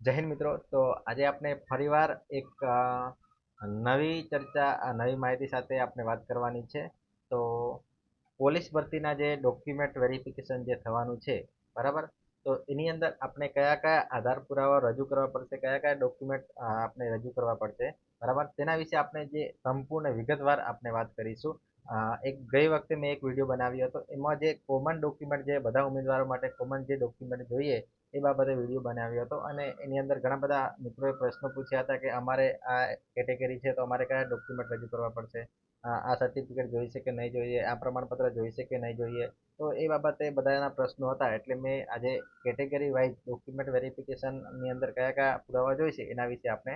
જય હિન્દ મિત્રો. તો આજે આપણે ફરીવાર એક નવી ચર્ચા નવી માહિતી સાથે આપણે વાત કરવાની છે. તો પોલીસ ભરતીના જે ડોક્યુમેન્ટ વેરિફિકેશન જે થવાનું છે, બરાબર? તો એની અંદર આપણે કયા કયા આધાર પુરાવા રજૂ કરવા પડશે, કયા કયા ડોક્યુમેન્ટ આપણે રજૂ કરવા પડશે, બરાબર? તેના વિશે આપણે જે સંપૂર્ણ વિગતવાર આપણે વાત કરીશું. એક ગઈ વખતે મેં એક વીડિયો બનાવ્યો હતો. એમાં જે કોમન ડોક્યુમેન્ટ જે બધા ઉમેદવારો માટે કોમન જે ડોક્યુમેન્ટ જોઈએ એ બાબતે વીડિયો બનાવ્યો હતો અને એની અંદર ઘણા બધા મિત્રોએ પ્રશ્નો પૂછ્યા હતા કે અમારે આ કેટેગરી છે તો અમારે કયા ડોક્યુમેન્ટ રજૂ કરવા પડશે? આ સર્ટિફિકેટ જોઈશે કે નહીં જોઈએ? આ પ્રમાણપત્ર જોઈશે કે નહીં જોઈએ? તો એ બાબતે બધાના પ્રશ્નો હતા એટલે મેં આજે કેટેગરી વાઇઝ ડોક્યુમેન્ટ વેરિફિકેશનની અંદર કયા કયા પુરાવા જોઈશે એના વિશે આપણે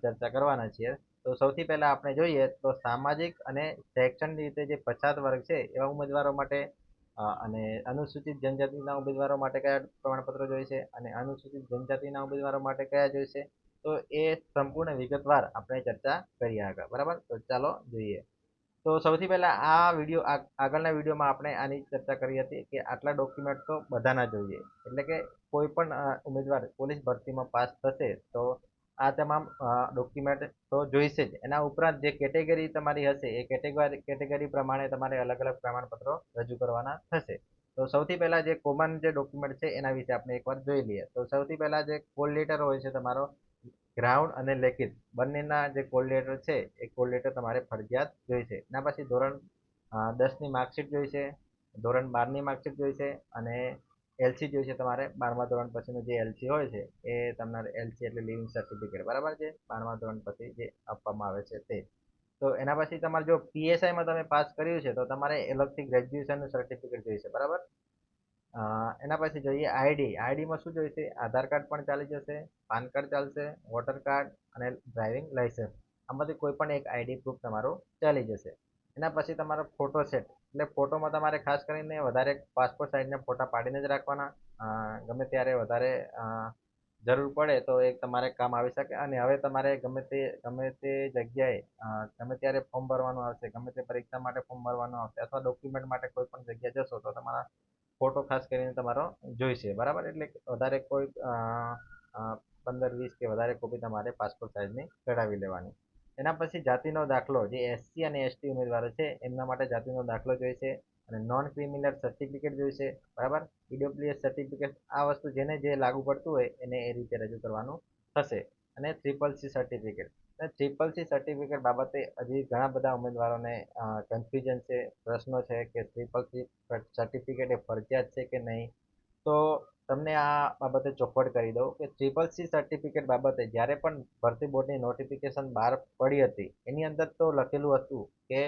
ચર્ચા કરવાના છીએ. તો સૌથી પહેલાં આપણે જોઈએ તો સામાજિક અને શૈક્ષણિક રીતે જે પછાત વર્ગ છે એવા ઉમેદવારો માટે અને અનુસૂચિત જનજાતિના ઉમેદવારો માટે કયા પ્રમાણપત્રો જોઈશે અને અનુસૂચિત જનજાતિના ઉમેદવારો માટે કયા જોઈશે તો એ સંપૂર્ણ વિગતવાર આપણે ચર્ચા કરીએ આગળ, બરાબર? તો ચાલો જોઈએ. તો સૌથી પહેલાં આ વીડિયો આગળના વિડીયોમાં આપણે આની ચર્ચા કરી હતી કે આટલા ડોક્યુમેન્ટ તો બધાના જોઈએ. એટલે કે કોઈ પણ ઉમેદવાર પોલીસ ભરતીમાં પાસ થશે તો આ તમામ ડોક્યુમેન્ટ તો જોઈશે જ. એના ઉપરાંત જે કેટેગરી તમારી હશે, એ કેટેગરી કેટેગરી પ્રમાણે તમારે અલગ અલગ પ્રમાણપત્રો રજૂ કરવાના થશે. તો સૌથી પહેલાં જે કોમન જે ડોક્યુમેન્ટ છે, એના વિશે આપણે એકવાર જોઈ લઈએ. તો સૌથી પહેલાં જે કોલ લેટર હોય છે તમારો ગ્રાઉન્ડ અને લેખિત. બંનેના જે કોલ લેટર છે, એ કોલ લેટર તમારે ફરજિયાત જોઈશે. એના પછી ધોરણ દસની માર્કશીટ જોઈશે, ધોરણ બારની માર્કશીટ જોઈશે અને એલસી જોઈશે તમારે બારમા ધોરણ પછીનું જે એલસી હોય છે, એ તમારે એલસી એટલે લિવિંગ સર્ટિફિકેટ બરાબર છે? બારમા ધોરણ પછી જે આપવામાં આવે છે તે. તો એના પછી તમારે જો પીએસઆઈમાં તમે પાસ કર્યું છે, તો તમારે અલગથી ગ્રેજ્યુએશનનું સર્ટિફિકેટ જોઈશે બરાબર? એના પછી જોઈએ આઈડી આઈડીમાં શું જોઈશે આધાર કાર્ડ પણ ચાલી જશે, પાન કાર્ડ ચાલશે, વોટર કાર્ડ અને ડ્રાઇવિંગ લાઇસન્સ. આમાંથી કોઈ પણ એક આઈડી પ્રૂફ તમારું ચાલી જશે. એના પછી તમારો ફોટો સેટ એટલે ફોટોમાં તમારે ખાસ કરીને વધારે પાસપોર્ટ સાઇઝના ફોટા પાડીને જ રાખવાના. ગમે ત્યારે વધારે જરૂર પડે તો એક તમારે કામ આવી શકે. અને હવે તમારે ગમે તે ગમે તે જગ્યાએ ગમે ત્યારે ફોર્મ ભરવાનું આવશે, ગમે તે પરીક્ષા માટે ફોર્મ ભરવાનું આવશે અથવા ડોક્યુમેન્ટ માટે કોઈ પણ જગ્યાએ જશો તો તમારા ફોટો ખાસ કરીને તમારો જોઈશે. બરાબર? એટલે વધારે કોઈ પંદર વીસ કે વધારે કોપી તમારે પાસપોર્ટ સાઇઝની કઢાવી લેવાની. એના પછી જાતિનો દાખલો, જે એસસી અને એસટી ઉમેદવારો છે, એમના માટે જાતિનો દાખલો જોઈશે અને નોન ક્રિમિનલ સર્ટિફિકેટ જોઈશે બરાબર? ઈડબ્લ્યુએસ સર્ટિફિકેટ આ વસ્તુ જેને જે લાગુ પડતું હોય, એને એ રીતે રજૂ કરવાનું થશે. અને triple C certificate triple C certificate બાબતે હજી ઘણા બધા ઉમેદવારોને કન્ફ્યુઝન છે, પ્રશ્નો છે કે ટ્રિપલ સી સર્ટિફિકેટ એ ફરજિયાત છે કે નહીં? તો તમને આ બાબતે ચોખવટ કરી દઉં કે ટ્રિપલ સી સર્ટિફિકેટ બાબતે જ્યારે પણ ભરતી બોર્ડની નોટિફિકેશન બહાર પડી હતી, એની અંદર તો લખેલું હતું કે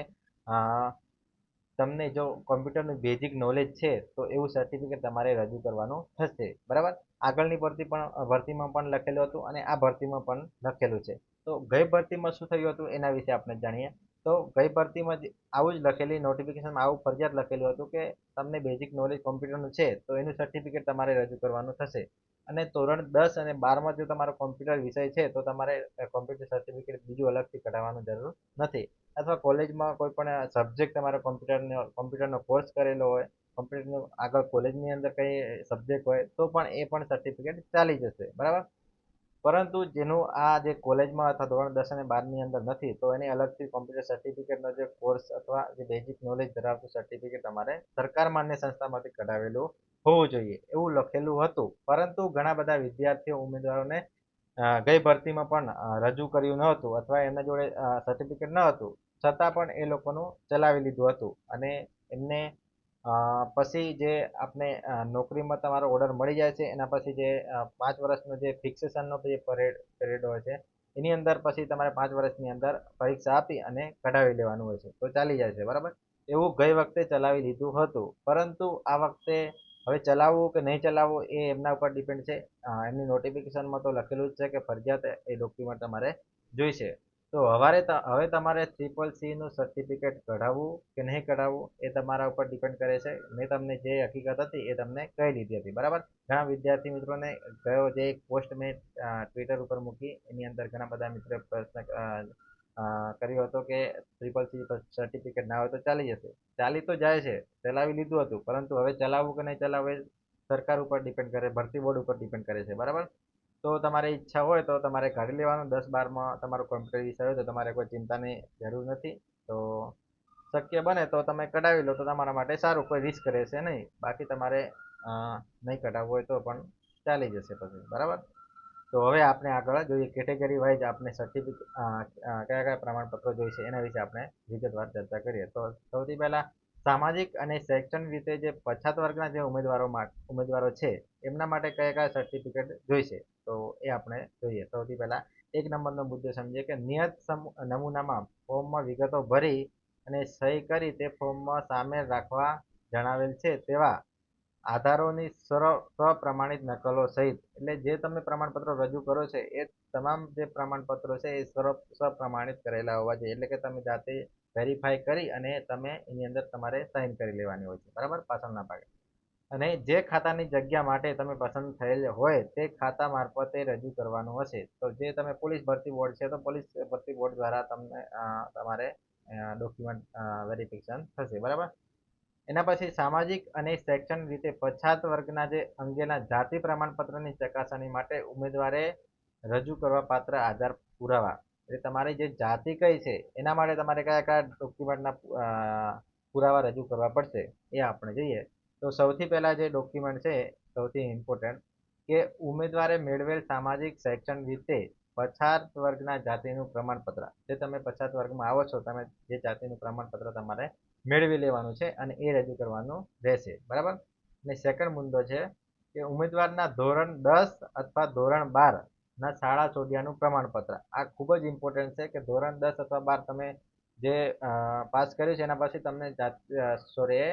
તમને જો કોમ્પ્યુટરનું બેઝિક નોલેજ છે, તો એવું સર્ટિફિકેટ તમારે રજૂ કરવાનું થશે. બરાબર? આગળની ભરતી પણ, ભરતીમાં પણ લખેલું હતું અને આ ભરતીમાં પણ લખેલું છે. તો ગઈ ભરતીમાં શું થયું હતું એના વિશે આપણે જાણીએ. તો ગઈ ભરતીમાં આવું જ લખેલી નોટિફિકેશનમાં આવું ફરજિયાત લખેલું હતું કે તમને બેઝિક નોલેજ કોમ્પ્યુટરનું છે, તો એનું સર્ટિફિકેટ તમારે રજૂ કરવાનું થશે. અને ધોરણ દસ અને બારમાં જો તમારો કોમ્પ્યુટર વિષય છે, તો તમારે કોમ્પ્યુટર સર્ટિફિકેટ બીજું અલગથી કઢાવવાનું જરૂર નથી. અથવા કોલેજમાં કોઈ પણ સબ્જેક્ટ તમારો કોમ્પ્યુટરનો કોમ્પ્યુટરનો કોર્સ કરેલો હોય કોમ્પ્યુટરનું આગળ કોલેજની અંદર કંઈ સબ્જેક્ટ હોય, તો પણ એ પણ સર્ટિફિકેટ ચાલી જશે. બરાબર? પરંતુ જેનું આ જે કોલેજમાં અથવા ધોરણ દસ અને બારની અંદર નથી, તો એને અલગથી કોમ્પ્યુટર સર્ટિફિકેટનો જે કોર્સ અથવા જે બેઝિક નોલેજ ધરાવતું સર્ટિફિકેટ તમારે સરકાર માન્ય સંસ્થામાંથી કઢાવેલું હોવું જોઈએ. એવું લખેલું હતું. પરંતુ ઘણા બધા વિદ્યાર્થીઓ ઉમેદવારોને ગઈ ભરતીમાં પણ રજૂ કર્યું ન હતું અથવા એમના જોડે સર્ટિફિકેટ ન હતું છતાં પણ એ લોકોનું ચલાવી લીધું હતું અને એમને પછી જે આપણે નોકરીમાં તમારો ઓર્ડર મળી જાય છે, એના પછી જે પાંચ વર્ષનો જે ફિક્સેશનનો જે પરેડ પીરિયડ હોય છે, એની અંદર પછી તમારે પાંચ વર્ષની અંદર પરીક્ષા આપી અને કઢાવી લેવાનું હોય છે. તો ચાલી જાય છે, બરાબર? એવું ગઈ વખતે ચલાવી લીધું હતું. પરંતુ આ વખતે હવે ચલાવવું કે નહીં ચલાવવું એ એમના ઉપર ડિપેન્ડ છે. એમની નોટિફિકેશનમાં તો લખેલું જ છે કે ફરજિયાત એ ડોક્યુમેન્ટ તમારે જોઈશે. તો હવારે હવે તમારે ટ્રિપલ સીનું સર્ટિફિકેટ કઢાવવું કે નહીં કઢાવવું એ તમારા ઉપર ડિપેન્ડ કરે છે. મેં તમને જે હકીકત હતી એ તમને કહી દીધી હતી. બરાબર? ઘણા વિદ્યાર્થી મિત્રોને ગયો જે એક પોસ્ટ મેં ટ્વિટર ઉપર મૂકી. એની અંદર ઘણા બધા મિત્રો પ્રશ્ન કર્યો હતો કે ટ્રિપલ સી સર્ટિફિકેટ ના હોય તો ચાલી જશે. ચાલી તો જાય છે. ચલાવી લીધું હતું. પરંતુ હવે ચલાવવું કે નહીં ચલાવવું સરકાર ઉપર ડિપેન્ડ કરે, ભરતી બોર્ડ ઉપર ડિપેન્ડ કરે છે. બરાબર? તો તમારે ઈચ્છા હોય તો તમારે કાઢી લેવાનું. દસ બારમાં તમારું કોમ્પ્યુટર વિષય હોય તો તમારે કોઈ ચિંતાની જરૂર નથી. તો શક્ય બને તો તમે કઢાવી લો તો તમારા માટે સારું. કોઈ રિસ્ક રહેશે નહીં. બાકી તમારે નહીં કઢાવવું હોય તો પણ ચાલી જશે પછી. બરાબર? તો હવે આપણે આગળ જોઈએ કેટેગરી વાઇઝ આપણે સર્ટિફિકેટ કયા કયા પ્રમાણપત્રો જોઈશે એના વિશે આપણે વિગતવાર ચર્ચા કરીએ. તો સૌથી પહેલાં સામાજિક અને શૈક્ષણિક રીતે જે પછાત વર્ગના જે ઉમેદવારો ઉમેદવારો છે, એમના માટે કયા કયા સર્ટિફિકેટ જોઈશે? તો એ આપણે જોઈએ. સૌથી પહેલાં એક નંબરનો મુદ્દો સમજીએ કે નિયત નમૂનામાં ફોર્મમાં વિગતો ભરી અને સહી કરી તે ફોર્મમાં સામેલ રાખવા જણાવેલ છે તેવા આધારોની સ્વપ્રમાણિત નકલો સહિત. એટલે જે તમે પ્રમાણપત્રો રજૂ કરો છો એ તમામ જે પ્રમાણપત્રો છે એ સ્વ, સ્વપ્રમાણિત કરેલા હોવા જોઈએ. એટલે કે તમે જાતે વેરીફાઈ કરી અને તમે એની અંદર તમારે સાઇન કરી લેવાની હોય છે. બરાબર? પાછળના ભાગે. અને જે ખાતાની જગ્યા માટે તમે પસંદ થયેલ હોય તે ખાતા મારફતે રજૂ કરવાનું હશે. તો જે તમે પોલીસ ભરતી બોર્ડ છે, તો પોલીસ ભરતી બોર્ડ દ્વારા તમને તમારે ડોક્યુમેન્ટ વેરિફિકેશન થશે. બરાબર? એના પછી સામાજિક અને શૈક્ષણિક રીતે પછાત વર્ગના જે અંગેના જાતિ પ્રમાણપત્રની ચકાસણી માટે ઉમેદવારે રજૂ કરવા પાત્ર આધાર પુરાવા. એટલે તમારી જે જાતિ કઈ છે, એના માટે તમારે કયા કયા ડોક્યુમેન્ટના પુરાવા રજૂ કરવા પડશે, એ આપણે જોઈએ. તો સૌથી પહેલાં જે ડોક્યુમેન્ટ છે, સૌથી ઇમ્પોર્ટન્ટ કે ઉમેદવારે મેળવેલ સામાજિક, શૈક્ષણિક રીતે પછાત વર્ગના જાતિનું પ્રમાણપત્ર. જે તમે પછાત વર્ગમાં આવો છો, તમે જે જાતિનું પ્રમાણપત્ર તમારે મેળવી લેવાનું છે અને એ રજૂ કરવાનું રહેશે. બરાબર? અને સેકન્ડ મુદ્દો છે કે ઉમેદવારના ધોરણ દસ અથવા ધોરણ બાર ના, શાળા છોડ્યાનું પ્રમાણપત્ર. આ ખૂબ જ ઇમ્પોર્ટન્ટ છે કે ધોરણ દસ અથવા બાર તમે જે પાસ કર્યું છે એના પછી તમને સોરી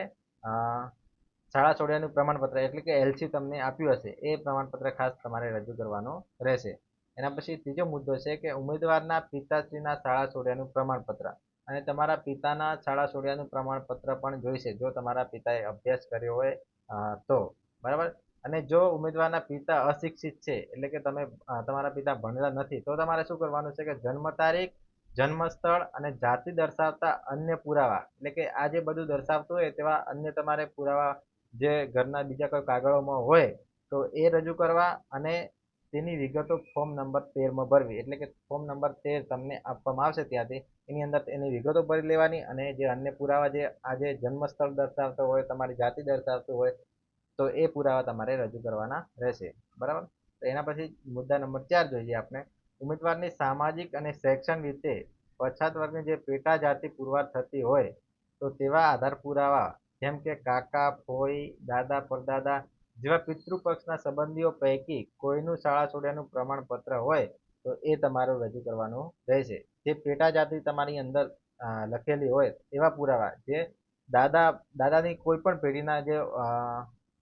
શાળા છોડ્યાનું પ્રમાણપત્ર એટલે કે એલસી તમને આપ્યું હશે. એ પ્રમાણપત્ર ખાસ તમારે રજૂ કરવાનું રહેશે. એના પછી ત્રીજો મુદ્દો છે કે ઉમેદવારના પિતાશ્રીના શાળા છોડ્યાનું પ્રમાણપત્ર. અને તમારા પિતાના શાળા છોડ્યાનું પ્રમાણપત્ર પણ જોઈશે જો તમારા પિતાએ અભ્યાસ કર્યો હોય તો. બરાબર? અને જો ઉમેદવારના પિતા અશિક્ષિત છે, એટલે કે તમે તમારા પિતા ભણેલા નથી, તો તમારે શું કરવાનું છે કે જન્મ તારીખ જન્મ સ્થળ અને જાતિ દર્શાવતા અન્ય પુરાવા, એટલે કે આ જે બધું દર્શાવતું હોય તેવા અન્ય તમારે પુરાવા જે ઘરના બીજા કોઈ કાગળોમાં હોય, તો એ રજૂ કરવા અને તેની વિગતો ફોર્મ નંબર તેરમાં ભરવી, એટલે કે ફોર્મ નંબર તેર તમને આપવામાં આવશે ત્યાંથી, એની અંદર એની વિગતો ભરી લેવાની અને જે અન્ય પુરાવા જે આજે જન્મસ્થળ દર્શાવતો હોય, તમારી જાતિ દર્શાવતું હોય તો એ પુરાવા તમારે રજૂ કરવાના રહેશે. બરાબર? તો એના પછી મુદ્દા નંબર ચાર જોઈએ આપણે. ઉમેદવારની સામાજિક અને શૈક્ષણિક રીતે પછાત વર્ગની જે પેટા જાતિ પુરવાર થતી હોય, તો તેવા આધાર પુરાવા જેમ કે કાકા, ફોઈ, દાદા, પરદાદા જેવા પિતૃપક્ષના સંબંધીઓ પૈકી કોઈનું શાળા છોડ્યાનું પ્રમાણપત્ર હોય, તો એ તમારું રજૂ કરવાનું રહેશે. જે પેટા જાતિ તમારી અંદર લખેલી હોય એવા પુરાવા. જે દાદા, દાદાની કોઈ પણ પેઢીના જે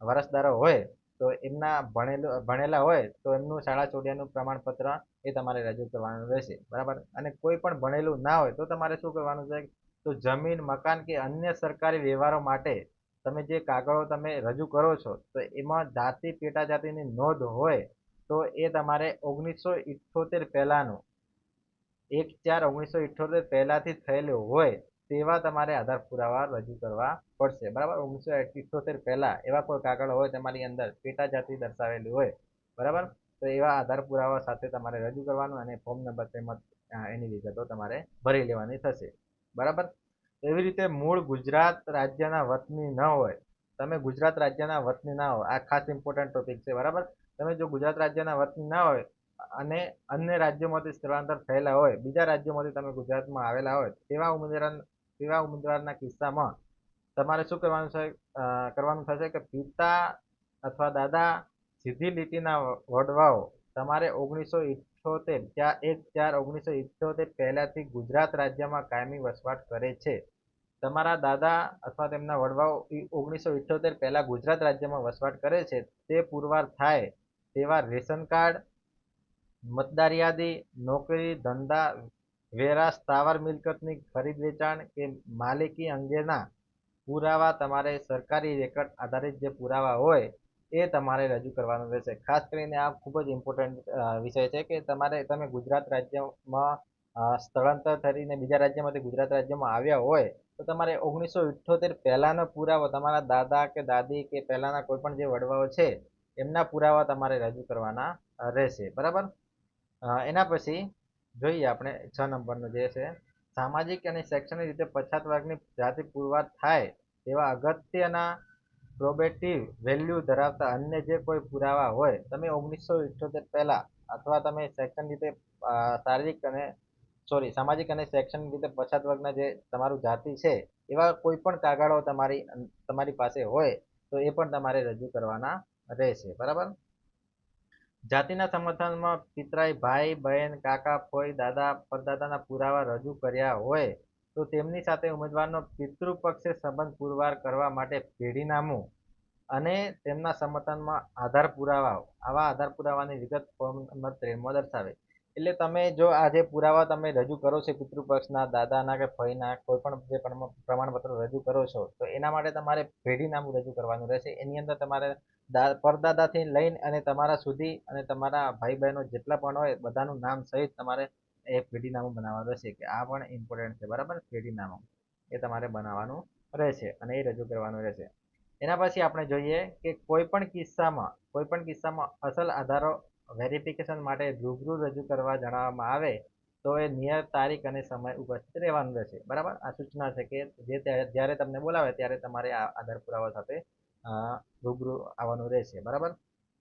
વારસદારો હોય, તો એમના ભણેલું, ભણેલા હોય, તો એમનું શાળા છોડ્યાનું પ્રમાણપત્ર એ તમારે રજૂ કરવાનું રહેશે, બરાબર? અને કોઈ પણ ભણેલું ના હોય, તો તમારે શું કરવાનું છે? તો જમીન, મકાન કે અન્ય સરકારી વ્યવહારો માટે તમે જે કાગળો તમે રજૂ કરો છો, તો એમાં જાતિ પેટા જાતિની નોંધ હોય, તો એ તમારે ઓગણીસો ઇઠ્ઠોતેર પહેલાંનું, એક ચાર ઓગણીસો ઇઠ્ઠોતેર પહેલાંથી થયેલું હોય તેવા તમારે આધાર પુરાવા રજૂ કરવા પડશે. બરાબર? ઓગણીસો ઇઠ્યોતેર પહેલાં એવા કોઈ કાગળ હોય તમારી અંદર પેટા જાતિ દર્શાવેલી હોય. બરાબર? તો એવા આધાર પુરાવા સાથે તમારે રજૂ કરવાનું અને ફોર્મ નંબર તેમજ એની વિગતો તમારે ભરી લેવાની થશે. બરાબર? એવી રીતે મૂળ ગુજરાત રાજ્યના વતની ન હોય, તમે ગુજરાત રાજ્યના વતની ના હોય, આ ખાસ ઇમ્પોર્ટન્ટ ટોપિક છે. બરાબર? તમે જો ગુજરાત રાજ્યના વતની ના હોય અને અન્ય રાજ્યોમાંથી સ્થળાંતર થયેલા હોય, બીજા રાજ્યોમાંથી તમે ગુજરાતમાં આવેલા હોય, તેવા ઉમેદવાર તેવા ઉમેદવારના કિસ્સામાં તમારે શું કરવાનું છે? કરવાનું થશે કે પિતા અથવા દાદા સીધી લીટીના વડવાઓ તમારે ઓગણીસો ઇઠ્ઠોતેર ચાર એક ચાર ઓગણીસો ઇઠ્ઠોતેર પહેલાંથી ગુજરાત રાજ્યમાં કાયમી વસવાટ કરે છે. તમારા દાદા અથવા તેમના વડવાઓ ઓગણીસો ઇઠ્ઠોતેર પહેલાં ગુજરાત રાજ્યમાં વસવાટ કરે છે. તે પુરવાર થાય તેવા રેશન કાર્ડ, મતદાર યાદી, નોકરી, ધંધા વેરા સ્થાવર મિલકતની ખરીદ વેચાણ કે માલિકી અંગેના પુરાવા તમારે સરકારી રેકર્ડ આધારિત જે પુરાવા હોય, એ તમારે રજૂ કરવાનું રહેશે. ખાસ કરીને આ ખૂબ જ ઇમ્પોર્ટન્ટ વિષય છે કે તમારે, તમે ગુજરાત રાજ્યમાં સ્થળાંતર થઈને બીજા રાજ્યમાંથી ગુજરાત રાજ્યમાં આવ્યા હોય, તો તમારે ઓગણીસો ઇઠ્ઠોતેર પહેલાંનો પુરાવો તમારા દાદા કે દાદી કે પહેલાંના કોઈ પણ જે વડવાઓ છે, એમના પુરાવા તમારે રજૂ કરવાના રહેશે. બરાબર? એના પછી જોઈએ આપણે છ નંબરનું જે છે, સામાજિક અને શૈક્ષણિક રીતે પછાત વર્ગની જાતિ પુરવાર થાય તેવા અગત્યના પ્રોબેટિવ વેલ્યુ ધરાવતા અન્ય જે કોઈ પુરાવા હોય, તમે ઓગણીસો ઇઠ્યોતેર પહેલાં અથવા તમે શૈક્ષણિક રીતે શારીરિક અને સોરી સામાજિક અને શૈક્ષણિક રીતે પછાત વર્ગના જે તમારું જાતિ છે, એવા કોઈ પણ કાગળો તમારી તમારી પાસે હોય તો એ પણ તમારે રજૂ કરવાના રહેશે. બરાબર? જાતિના સમર્થનમાં પિતરાઈ ભાઈ, બહેન, કાકા, ફોઈ, દાદા, પરદાદાના પુરાવા રજૂ કર્યા હોય તો તેમની સાથે ઉમેદવારનો પિતૃપક્ષે સંબંધ પુરવાર કરવા માટે પેઢીનામું અને તેમના સમર્થનમાં આધાર પુરાવા આવા આધાર પુરાવાની વિગત ફોર્મ નંબર ત્રેમાં દર્શાવે એટલે તમે જો આજે પુરાવા તમે રજૂ કરો છો પિતૃપક્ષના, દાદાના કે ફઈના કોઈ પણ જે પ્રમ- પ્રમાણપત્ર રજૂ કરો છો, તો એના માટે તમારે પેઢીનામું રજૂ કરવાનું રહેશે. એની અંદર તમારે પરદાદાથી લઈને અને તમારા સુધી અને તમારા ભાઈ બહેનો જેટલા પણ હોય, બધાનું નામ સહિત તમારે એ પેઢીનામું બનાવવાનું રહેશે કે આ પણ ઇમ્પોર્ટન્ટ છે, બરાબર? પેઢીનામું. એ તમારે બનાવવાનું રહેશે અને એ રજૂ કરવાનું રહેશે. એના પછી આપણે જોઈએ કે કોઈ પણ કિસ્સામાં, કોઈ પણ કિસ્સામાં અસલ આધારો વેરિફિકેશન માટે રૂબરૂ રજૂ કરવા જણાવવામાં આવે, તો એ નિયત તારીખ અને સમય ઉપસ્થિત રહેવાનું રહેશે. બરાબર? આ સૂચના છે કે જે જ્યારે તમને બોલાવે ત્યારે તમારે આ આધાર પુરાવા સાથે રૂબરૂ આવવાનું રહેશે. બરાબર?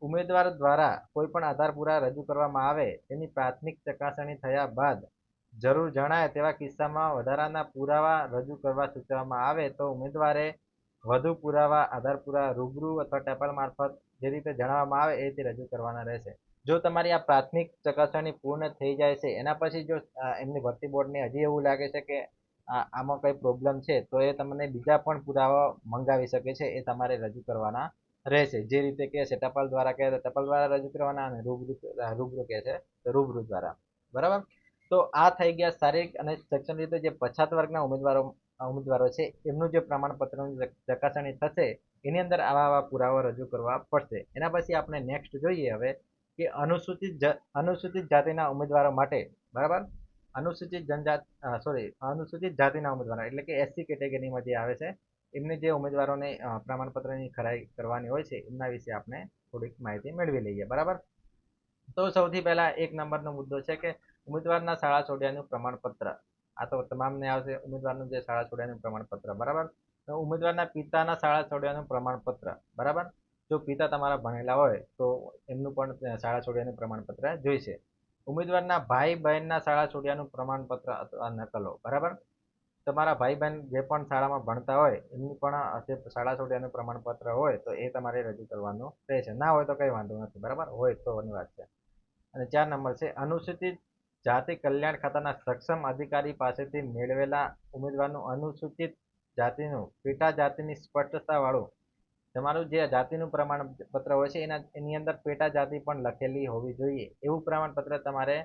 ઉમેદવાર દ્વારા કોઈ પણ આધાર પુરા રજૂ કરવામાં આવે, તેની પ્રાથમિક ચકાસણી થયા બાદ જરૂર જણાય તેવા કિસ્સામાં વધારાના પુરાવા રજૂ કરવા સૂચવવામાં આવે, તો ઉમેદવારે વધુ પુરાવા, આધાર પુરા રૂબરૂ અથવા ટેપલ મારફત જે રીતે જણાવવામાં આવે એ રીતે રજૂ કરવાના રહેશે. જો તમારી આ પ્રાથમિક ચકાસણી પૂર્ણ થઈ જાય છે, એના પછી જો એમની ભરતી બોર્ડને હજી એવું લાગે છે કે આમાં કંઈ પ્રોબ્લેમ છે, તો એ તમને બીજા પણ પુરાવા મંગાવી શકે છે, એ તમારે રજૂ કરવાના રહેશે. જે રીતે કહે છે, ટપાલ દ્વારા કહે તો ટપાલ દ્વારા રજૂ કરવાના અને રૂબરૂ રૂબરૂ કહે છે, તો રૂબરૂ દ્વારા. બરાબર? તો આ થઈ ગયા શારીરિક અને શૈક્ષણિક રીતે જે પછાત વર્ગના ઉમેદવારો ઉમેદવારો છે, એમનું જે પ્રમાણપત્રનું ચકાસણી થશે, એની અંદર આવા આવા પુરાવા રજૂ કરવા પડશે. એના પછી આપણે નેક્સ્ટ જોઈએ હવે કે અનુસૂચિત અનુસૂચિત જાતિના ઉમેદવારો માટે, બરાબર? અનુસૂચિત જનજાત સોરી અનુસૂચિત જાતિના ઉમેદવારો, એટલે કે એસસી કેટેગરીમાં જે આવે છે, એમને જે ઉમેદવારોને પ્રમાણપત્રની ખરાઈ કરવાની હોય છે, એમના વિશે આપણે થોડીક માહિતી મેળવી લઈએ, બરાબર? તો સૌથી પહેલા એક નંબરનો મુદ્દો છે કે ઉમેદવારના શાળા છોડ્યાનું પ્રમાણપત્ર. આ તો તમામને આવશે, ઉમેદવારનું જે શાળા છોડ્યાનું પ્રમાણપત્ર, બરાબર? ઉમેદવારના પિતાના શાળા છોડ્યાનું પ્રમાણપત્ર, બરાબર? જો પિતા તમારા ભણેલા હોય, તો એમનું પણ શાળા છોડ્યાનું પ્રમાણપત્ર જોઈશે. ઉમેદવારના ભાઈ બહેનના શાળા છોડ્યાનું પ્રમાણપત્ર અથવા નકલો, બરાબર? તમારા ભાઈ બહેન જે પણ શાળામાં ભણતા હોય, એમની પણ જે શાળા છોડ્યાનું પ્રમાણપત્ર હોય, તો એ તમારે રજૂ કરવાનું રહેશે. ના હોય તો કંઈ વાંધો નથી, બરાબર? હોય તોની વાત છે. અને ચાર નંબર છે, અનુસૂચિત જાતિ કલ્યાણ ખાતાના સક્ષમ અધિકારી પાસેથી મેળવેલા ઉમેદવારનું અનુસૂચિત જાતિનું પેટા જાતિની સ્પષ્ટતા વાળું તમારું જે જાતિનું પ્રમાણપત્ર હોય છે, એના એની અંદર પેટા જાતિ પણ લખેલી હોવી જોઈએ. એવું પ્રમાણપત્ર તમારે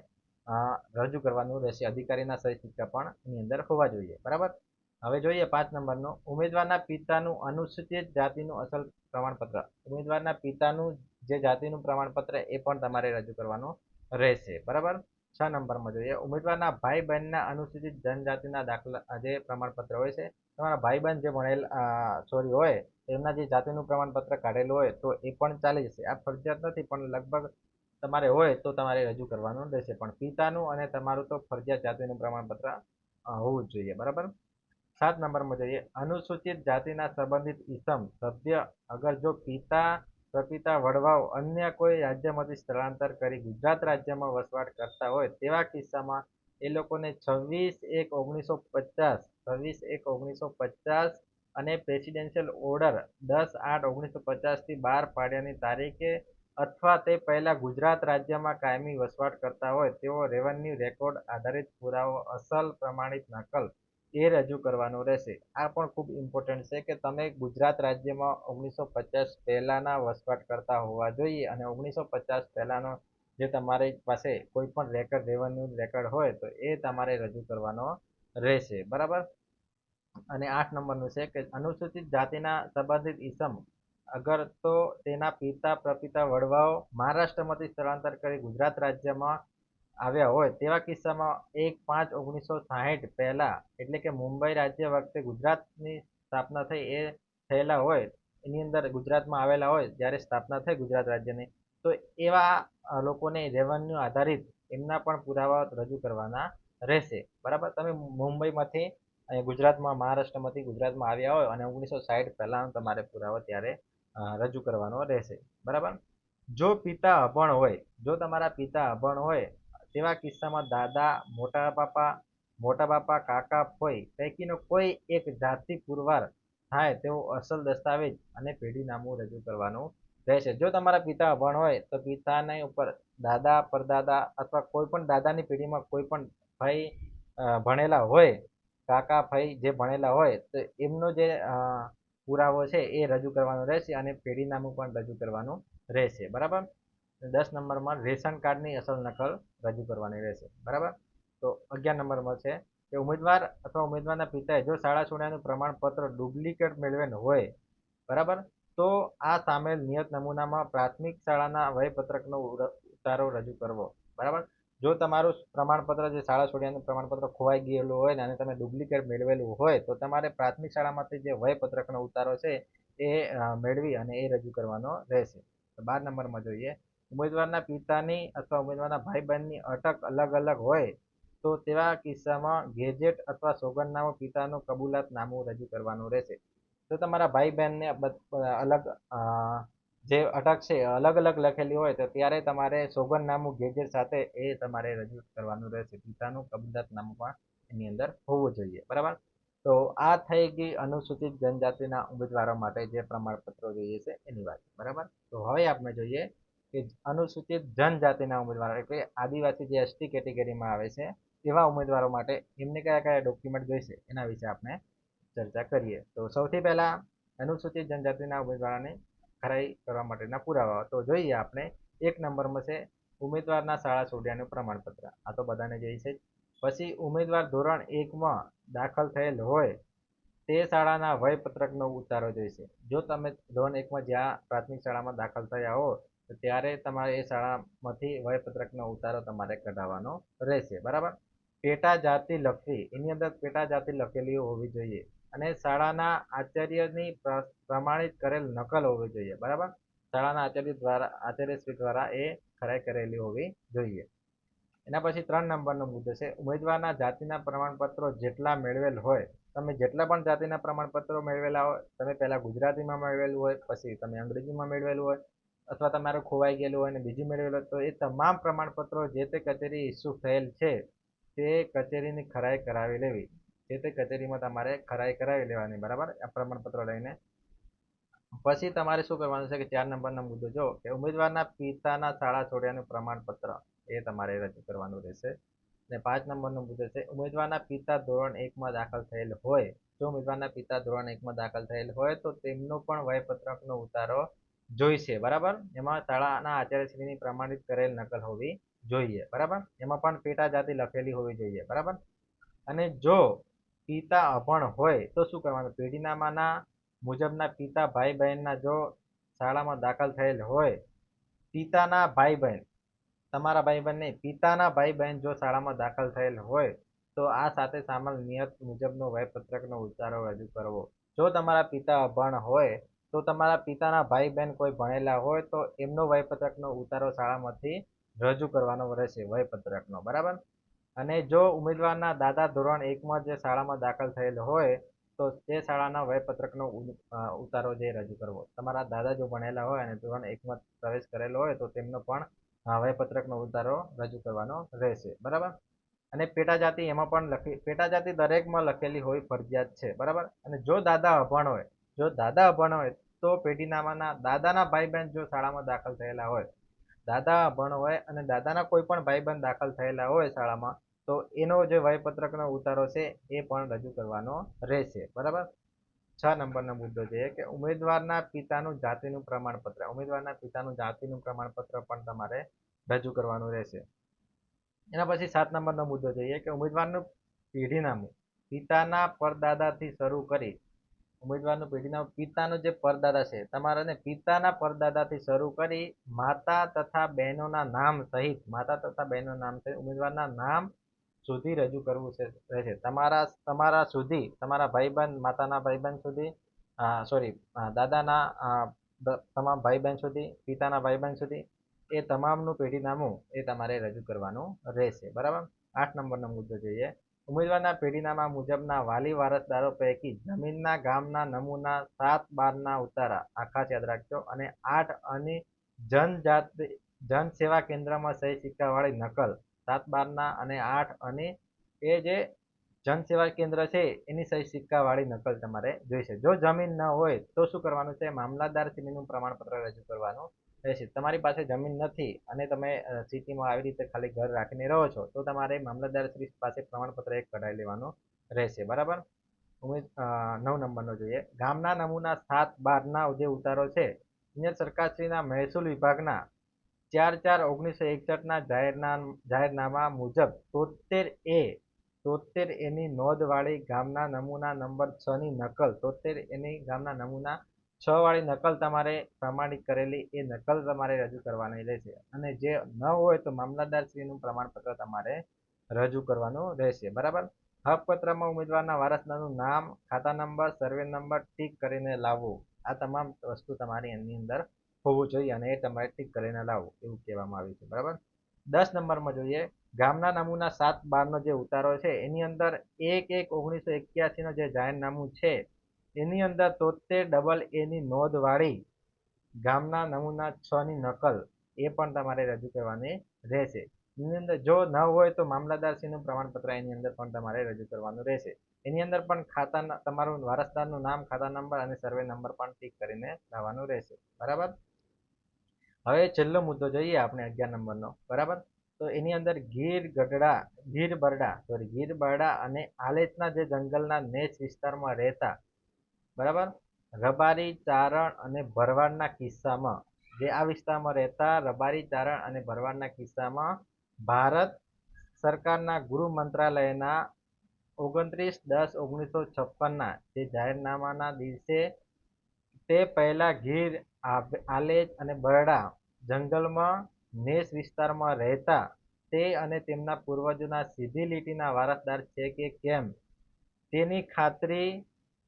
રજૂ કરવાનું રહેશે. અધિકારીના સહી સિક્કા પણ એની અંદર હોવા જોઈએ. બરાબર? હવે જોઈએ પાંચ નંબરનું. ઉમેદવારના પિતાનું અનુસૂચિત જાતિનું અસલ પ્રમાણપત્ર. ઉમેદવારના પિતાનું જે જાતિનું પ્રમાણપત્ર, એ પણ તમારે રજૂ કરવાનું રહેશે. બરાબર? છ નંબરમાં જોઈએ. ઉમેદવારના ભાઈ બહેનના અનુસૂચિત જનજાતિના દાખલા, જે પ્રમાણપત્ર હોય છે તમારા ભાઈબંધ જે ભણેલ સોરી, હોય, એમના જે જાતિનું પ્રમાણપત્ર કાઢેલું હોય, તો એ પણ ચાલી જશે આ ફરજિયાત નથી, પણ લગભગ તમારે હોય, તો તમારે રજૂ કરવાનું રહેશે. પણ પિતાનું અને તમારું તો ફરજિયાત જાતિનું પ્રમાણપત્ર હોવું જ જોઈએ. બરાબર? સાત નંબરમાં જોઈએ. અનુસૂચિત જાતિના સંબંધિત ઈસમ, સભ્ય, અગર જો પિતા, પ્રપિતા, વડવાઓ અન્ય કોઈ રાજ્યમાંથી સ્થળાંતર કરી ગુજરાત રાજ્યમાં વસવાટ કરતા હોય, તેવા કિસ્સામાં એ લોકોને છવ્વીસ એક ઓગણીસો પચાસ છવ્વીસ એક ઓગણીસો પચાસ અને પ્રેસિડેન્શિયલ ઓર્ડર દસ આઠ ઓગણીસો પચાસથી બહાર પાડ્યાની તારીખે અથવા તે પહેલાં ગુજરાત રાજ્યમાં કાયમી વસવાટ કરતા હોય તેઓ રેવન્યુ રેકોર્ડ આધારિત પુરાવો અસલ પ્રમાણિત નકલ એ રજૂ કરવાનું રહેશે. આ પણ ખૂબ ઇમ્પોર્ટન્ટ છે કે તમે ગુજરાત રાજ્યમાં ઓગણીસો પચાસ પહેલાંના વસવાટ કરતા હોવા જોઈએ અને ઓગણીસો પચાસ પહેલાનો જે તમારી પાસે કોઈ પણ રેકર્ડ રેવન્યુ રેકર્ડ હોય તો એ તમારે રજૂ કરવાનો રહેશે, બરાબર? અને આઠ નંબરનું છે કે અનુસૂચિત જાતિના સંબંધિત ઈસમ. અગર તો તેના પિતા, પ્રપિતા, વડવાઓ મહારાષ્ટ્રમાંથી સ્થળાંતર કરી ગુજરાત રાજ્યમાં આવ્યા હોય, તેવા કિસ્સામાં એક પાંચ ઓગણીસો સાહીઠ પહેલા, એટલે કે મુંબઈ રાજ્ય વખતે ગુજરાતની સ્થાપના થઈ એ થયેલા હોય, એની અંદર ગુજરાતમાં આવેલા હોય, જ્યારે સ્થાપના થઈ ગુજરાત રાજ્યની, તો એવા લોકોને રેવન્યુ આધારિત એમના પણ પુરાવા રજૂ કરવાના રહેશે. બરાબર? તમે મુંબઈમાંથી અહીંયા ગુજરાતમાં, મહારાષ્ટ્રમાંથી ગુજરાતમાં આવ્યા હોય અને ઓગણીસો સાઠ પહેલાંનો તમારે પુરાવો ત્યારે રજૂ કરવાનો રહેશે. બરાબર? જો પિતા અભણ હોય, જો તમારા પિતા અભણ હોય, તેવા કિસ્સામાં દાદા, મોટા બાપા મોટા બાપા, કાકા હોય, પૈકીનો કોઈ એક જાતિ પુરવાર થાય તેવો અસલ દસ્તાવેજ અને પેઢીનામું રજૂ કરવાનું રહેશે. જો તમારા પિતા અભણ હોય, તો પિતાને ઉપર દાદા, પરદાદા અથવા કોઈ પણ દાદાની પેઢીમાં કોઈ પણ ભાઈ ભણેલા હોય, કાકા ભાઈ જે ભણેલા હોય, તો એમનો જે પુરાવો છે એ રજૂ કરવાનો રહેશે અને પેઢીનામું પણ રજૂ કરવાનું રહેશે. બરાબર? દસ નંબરમાં રેશન કાર્ડની અસલ નકલ રજૂ કરવાની રહેશે. બરાબર? તો અગિયાર નંબરમાં છે કે ઉમેદવાર અથવા ઉમેદવારના પિતાએ જો શાળા છોડ્યાનું પ્રમાણપત્ર ડુપ્લિકેટ મેળવેલ હોય, બરાબર? તો આ સામેલ નિયત નમૂનામાં પ્રાથમિક શાળાના વયપત્રકનો ઉતારો રજૂ કરવો. બરાબર? જો તમારું પ્રમાણપત્ર જે શાળા છોડ્યાનું પ્રમાણપત્ર ખોવાઈ ગયેલું હોય અને તમે ડુપ્લિકેટ મેળવેલું હોય, તો તમારે પ્રાથમિક શાળામાંથી જે વયપત્રકનો ઉતારો છે, એ મેળવી અને એ રજૂ કરવાનો રહેશે. બાર નંબરમાં જોઈએ. ઉમેદવારના પિતાની અથવા ઉમેદવારના ભાઈ બહેનની અટક અલગ અલગ હોય, તો તેવા કિસ્સામાં ગેજેટ અથવા સોગંદનામું પિતાનું કબૂલાતનામું રજૂ કરવાનું રહેશે. તો તમારા ભાઈ બહેનને અલગ જે અટક છે અલગ અલગ લખેલી હોય તો ત્યારે તમારે સોગંદનામું ગેજેટ સાથે એ તમારે રજૂ કરવાનું રહેશે. પિતાનું કબૂલાતનામું પણ એની અંદર હોવું જોઈએ. બરાબર? તો આ થઈ ગઈ અનુસૂચિત જનજાતિના ઉમેદવારો માટે જે પ્રમાણપત્રો જોઈએ છે, એની વાત. બરાબર? તો હવે આપણે જોઈએ કે અનુસૂચિત જનજાતિના ઉમેદવારો, એટલે આદિવાસી જે એસટી કેટેગરીમાં આવે છે, એવા ઉમેદવારો માટે એમને કયા કયા ડોક્યુમેન્ટ જોઈશે, એના વિશે આપણે ચર્ચા કરીએ. તો સૌથી પહેલા અનુસૂચિત જનજાતિના ઉમેદવારોને ખરાઈ કરવા માટેના પુરાવા. તો જોઈએ આપણે, એક નંબરમાં છે, ઉમેદવારના શાળા છોડ્યાનું પ્રમાણપત્ર. આ તો બધાને જોઈએ છે પછી ઉમેદવાર ધોરણ એકમાં દાખલ થયેલ હોય, તે શાળાના વયપત્રકનો ઉતારો જોઈશે. જો તમે ધોરણ એકમાં જ્યાં પ્રાથમિક શાળામાં દાખલ થયા હો, તો ત્યારે તમારે એ શાળામાંથી વયપત્રકનો ઉતારો તમારે કઢાવવાનો રહેશે. બરાબર? પેટા જાતિ લખવી. એની અંદર પેટા જાતિ લખેલી હોવી જોઈએ. અને શાળાના આચાર્યની પ્રમાણિત કરેલ નકલ હોવી જોઈએ, બરાબર? શાળાના આચાર્ય દ્વારા, આચાર્યશ્રી દ્વારા એ ખરાઈ કરેલી હોવી જોઈએ. એના પછી ત્રણ નંબરનો મુદ્દો છે, ઉમેદવારના જાતિના પ્રમાણપત્રો જેટલા મેળવેલ હોય, તમે જેટલા પણ જાતિના પ્રમાણપત્રો મેળવેલા હોય, તમે પહેલાં ગુજરાતીમાં મેળવેલું હોય, પછી તમે અંગ્રેજીમાં મેળવેલું હોય, અથવા તમારું ખોવાઈ ગયેલું હોય અને બીજું મેળવેલું હોય, તો એ તમામ પ્રમાણપત્રો જે તે કચેરી ઇસ્યુ થયેલ છે, તે કચેરીની ખરાઈ કરાવી લેવી. જે તે કચેરીમાં તમારે ખરાઈ કરાવી લેવાની, બરાબર? આ પ્રમાણપત્ર લઈને. પછી તમારે શું કરવાનું છે કે ચાર નંબરનો મુદ્દો, જો કે ઉમેદવારના પિતાના શાળા છોડ્યાનું પ્રમાણપત્ર એ તમારે રજૂ કરવાનું રહેશે. અને પાંચ નંબરનો મુદ્દો છે, ઉમેદવારના પિતા ધોરણ એકમાં દાખલ થયેલ હોય, જો ઉમેદવારના પિતા ધોરણ એકમાં દાખલ થયેલ હોય, તો તેમનો પણ વયપત્રકનો ઉતારો જોઈશે, બરાબર? એમાં શાળાના આચાર્યશ્રીની પ્રમાણિત કરેલ નકલ હોવી જોઈએ, બરાબર? એમાં પણ પેટા જાતિ લખેલી હોવી જોઈએ, બરાબર? અને જો પિતા અભણ હોય, તો શું કરવાનું? પેઢીનામાના મુજબના પિતા ભાઈ બહેનના જો શાળામાં દાખલ થયેલ હોય, પિતાના ભાઈ બહેન તમારા ભાઈ બહેન નહીં, પિતાના ભાઈ બહેન જો શાળામાં દાખલ થયેલ હોય, તો આ સાથે સામેલ નિયત મુજબનો વયપત્રકનો ઉતારો રજૂ કરવો. જો તમારા પિતા અભણ હોય, તો તમારા પિતાના ભાઈ બહેન કોઈ ભણેલા હોય, તો એમનો વયપત્રકનો ઉતારો શાળામાંથી રજૂ કરવાનો રહેશે, વયપત્રકનો. બરાબર? અને જો ઉમેદવારના દાદા ધોરણ એકમાં જે શાળામાં દાખલ થયેલ હોય, તો તે શાળાના વયપત્રકનો ઉતારો જે રજૂ કરવો. તમારા દાદા જો ભણેલા હોય અને ધોરણ એકમાં પ્રવેશ કરેલો હોય, તો તેમનો પણ વયપત્રકનો ઉતારો રજૂ કરવાનો રહેશે. બરાબર? અને પેટા જાતિ એમાં પણ લખી પેટા જાતિ દરેકમાં લખેલી હોય ફરજિયાત છે. બરાબર? અને જો દાદા અભણ હોય, જો દાદા અભણ હોય, તો પેઢીનામાના દાદાના ભાઈ બહેન જો શાળામાં દાખલ થયેલા હોય, દાદા અભણ હોય અને દાદાના કોઈ પણ ભાઈ બહેન દાખલ થયેલા હોય શાળામાં તો એનો જે વયપત્રકનો ઉતારો છે, એ પણ રજૂ કરવાનો રહેશે. બરાબર? છ નંબરનો મુદ્દો છે કે ઉમેદવારના પિતાનું જાતિનું પ્રમાણપત્ર. ઉમેદવારના પિતાનું જાતિનું પ્રમાણપત્ર પણ તમારે રજૂ કરવાનું રહેશે. એના પછી સાત નંબરનો મુદ્દો જોઈએ કે ઉમેદવારનું પેઢીનામું. પિતાના પરદાદાથી શરૂ કરી ઉમેદવારનું પેઢીનામું. પિતાનો જે પરદાદા છે તમારાને પિતાના પરદાદાથી શરૂ કરી માતા તથા બહેનોના નામ સહિત, માતા તથા બહેનોના નામ સહિત ઉમેદવારના નામ સુધી રજૂ કરવું રહેશે તમારા તમારા સુધી, તમારા ભાઈબંધ, માતાના ભાઈબંધ સુધી સોરી દાદાના તમામ ભાઈબંધ સુધી, પિતાના ભાઈબંધ સુધી, એ તમામનું પેઢીનામું એ તમારે રજૂ કરવાનું રહેશે. બરાબર? આઠ નંબરનો મુદ્દો જોઈએ. ઉમેદવારના પેઢીનામા મુજબના વાલી વારસદારો પૈકી જમીનના, ગામના, નમૂના, સાત બારના ઉતારા. આખા યાદ રાખજો. અને આઠ અને જનજાતિ, જનસેવા કેન્દ્રમાં સહી સિક્કાવાળી નકલ. સાત બારના અને આઠ અને એ જે જનસેવા કેન્દ્ર છે, એની સહી સિક્કાવાળી નકલ તમારે જોઈશે જો જમીન ન હોય, તો શું કરવાનું છે? મામલતદાર શ્રીનું પ્રમાણપત્ર રજૂ કરવાનું રહેશે. તમારી પાસે જમીન નથી અને તમે સિટીમાં આવી રીતે ખાલી ઘર રાખીને રહો છો, તો તમારે મામલતદાર શ્રી પાસે પ્રમાણપત્ર એક કઢાવી લેવાનું રહેશે. બરાબર? ઉમેદ નવ નંબરનો જોઈએ. ગામના નમૂના સાત બારના જે ઉતારો છે અહીંયા સરકારશ્રીના મહેસૂલ વિભાગના ચાર ચાર ઓગણીસો એકસઠના જાહેરના, જાહેરનામા મુજબ તોતેર એ તોતેર એની નોંધવાળી ગામના નમૂના નંબર છ ની નકલ તોતેર એની ગામના નમૂના છ વાળી નકલ તમારે પ્રમાણિત કરેલી, એ નકલ તમારે રજૂ કરવાની રહેશે. અને જે ન હોય તો મામલતદારશ્રીનું પ્રમાણપત્ર તમારે રજૂ કરવાનું રહેશે. બરાબર? હકપત્રમાં ઉમેદવારના વારસદારનું નામ, ખાતા નંબર, સર્વે નંબર ટીક કરીને લાવવું. આ તમામ વસ્તુ તમારી એની અંદર હોવું જોઈએ અને એ તમારે ટીક કરીને લાવો, એવું કહેવામાં આવ્યું છે, બરાબર? દસ નંબરમાં જોઈએ, ગામના નમૂના સાત બારનો જે ઉતારો છે, એની અંદર એક એક ઓગણીસો એક્યાસીનો જે જાહેરનામું છે, એની અંદર તોતેર ડબલ એની નોંધવાળી ગામના નમૂના છ ની નકલ, એ પણ તમારે રજૂ કરવાની રહેશે. એની અંદર જો ન હોય તો મામલતદારશ્રીનું પ્રમાણપત્ર એની અંદર પણ તમારે રજૂ કરવાનું રહેશે. એની અંદર પણ ખાતાના, તમારું વારસદારનું નામ, ખાતા નંબર અને સર્વે નંબર પણ ટીક કરીને લાવવાનું રહેશે, બરાબર? હવે છેલ્લો મુદ્દો જોઈએ આપણે અગિયાર નંબરનો, બરાબર? તો એની અંદર ગીર ગઢડા, ગીર બરડા સોરી ગીર બરડા અને આલેચના જે જંગલના નેચ વિસ્તારમાં રહેતા, બરાબર? રબારી ચારણ અને ભરવાડના કિસ્સામાં જે આ વિસ્તારમાં રહેતા રબારી ચારણ અને ભરવાડના કિસ્સામાં ભારત સરકારના ગૃહ મંત્રાલયના ઓગણત્રીસ દસ ઓગણીસો છપ્પનના જે જાહેરનામાના દિવસે તે પહેલા ગીર આલેચ અને બરડા જંગલમાં નેસ વિસ્તારમાં રહેતા તે અને તેમના પૂર્વજોના સીધી લીટીના વારસદાર છે કે કેમ? તેની ખાતરી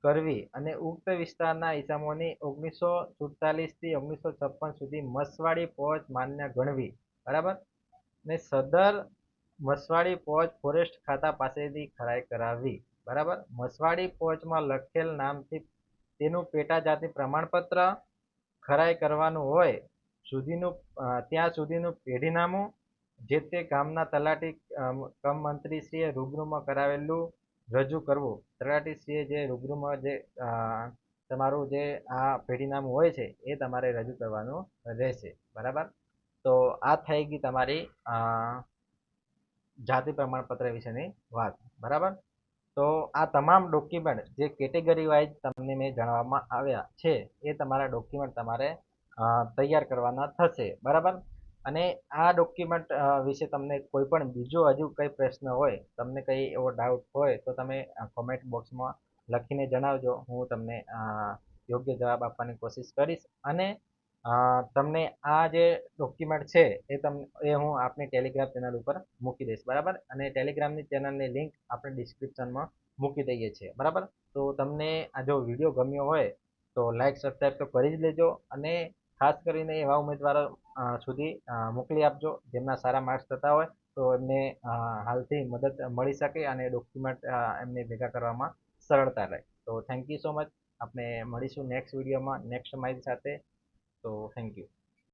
કરવી અને ઉક્ત વિસ્તારના ઇસમોની ઓગણીસો સુડતાલીસથી ઓગણીસો છપ્પન સુધી મસવાડી પહોંચ માન્ય ગણવી, બરાબર? ને સદર મસવાડી પહોંચ ફોરેસ્ટ ખાતા પાસેથી ખરાઈ કરાવવી બરાબર? મસવાડી પહોંચમાં લખેલ નામથી તેનું પેટા જાતિ પ્રમાણપત્ર ખરાઈ કરવાનું હોય, સુધીનું ત્યાં સુધીનું પેઢીનામું જે તે ગામના તલાટી કમ મંત્રીશ્રીએ રૂબરૂમાં કરાવેલું રજૂ કરવું. તલાટીશ્રીએ જે રૂબરૂમાં જે તમારું જે આ પેઢીનામું હોય છે, એ તમારે રજૂ કરવાનું રહેશે. બરાબર? તો આ થઈ ગઈ તમારી જાતિ પ્રમાણપત્ર વિશેની વાત. બરાબર? તો આ તમામ ડોક્યુમેન્ટ જે કેટેગરી વાઇઝ તમને મેં જણાવવામાં આવ્યા છે, એ તમારા ડોક્યુમેન્ટ તમારે તૈયાર કરવાના થશે. બરાબર? અને આ ડોક્યુમેન્ટ વિશે તમને કોઈ પણ બીજો હજુ કંઈ પ્રશ્ન હોય, તમને કંઈ એવો ડાઉટ હોય, તો તમે કોમેન્ટ બોક્સમાં લખીને જણાવજો. હું તમને યોગ્ય જવાબ આપવાની કોશિશ કરીશ. અને તમને આ જે ડોક્યુમેન્ટ છે, એ તમને એ હું આપની ટેલિગ્રામ ચેનલ ઉપર મૂકી દઈશ, બરાબર? અને ટેલિગ્રામની ચેનલની લિંક આપણે ડિસ્ક્રિપ્શનમાં મૂકી દઈએ છીએ, બરાબર? તો તમને આ જો વીડિયો ગમ્યો હોય, તો લાઇક સબસ્ક્રાઈબ તો કરી જ લેજો અને ખાસ કરીને એવા ઉમેદવારો સુધી મોકલી આપજો, જેમના સારા માર્ક્સ થતા હોય, તો એમને હાલથી મદદ મળી શકે અને ડોક્યુમેન્ટ એમને ભેગા કરવામાં સરળતા રહે. તો થેન્ક યુ સો મચ આપણે મળીશું નેક્સ્ટ વિડીયોમાં નેક્સ્ટ માહિતી સાથે. તો થેન્ક યુ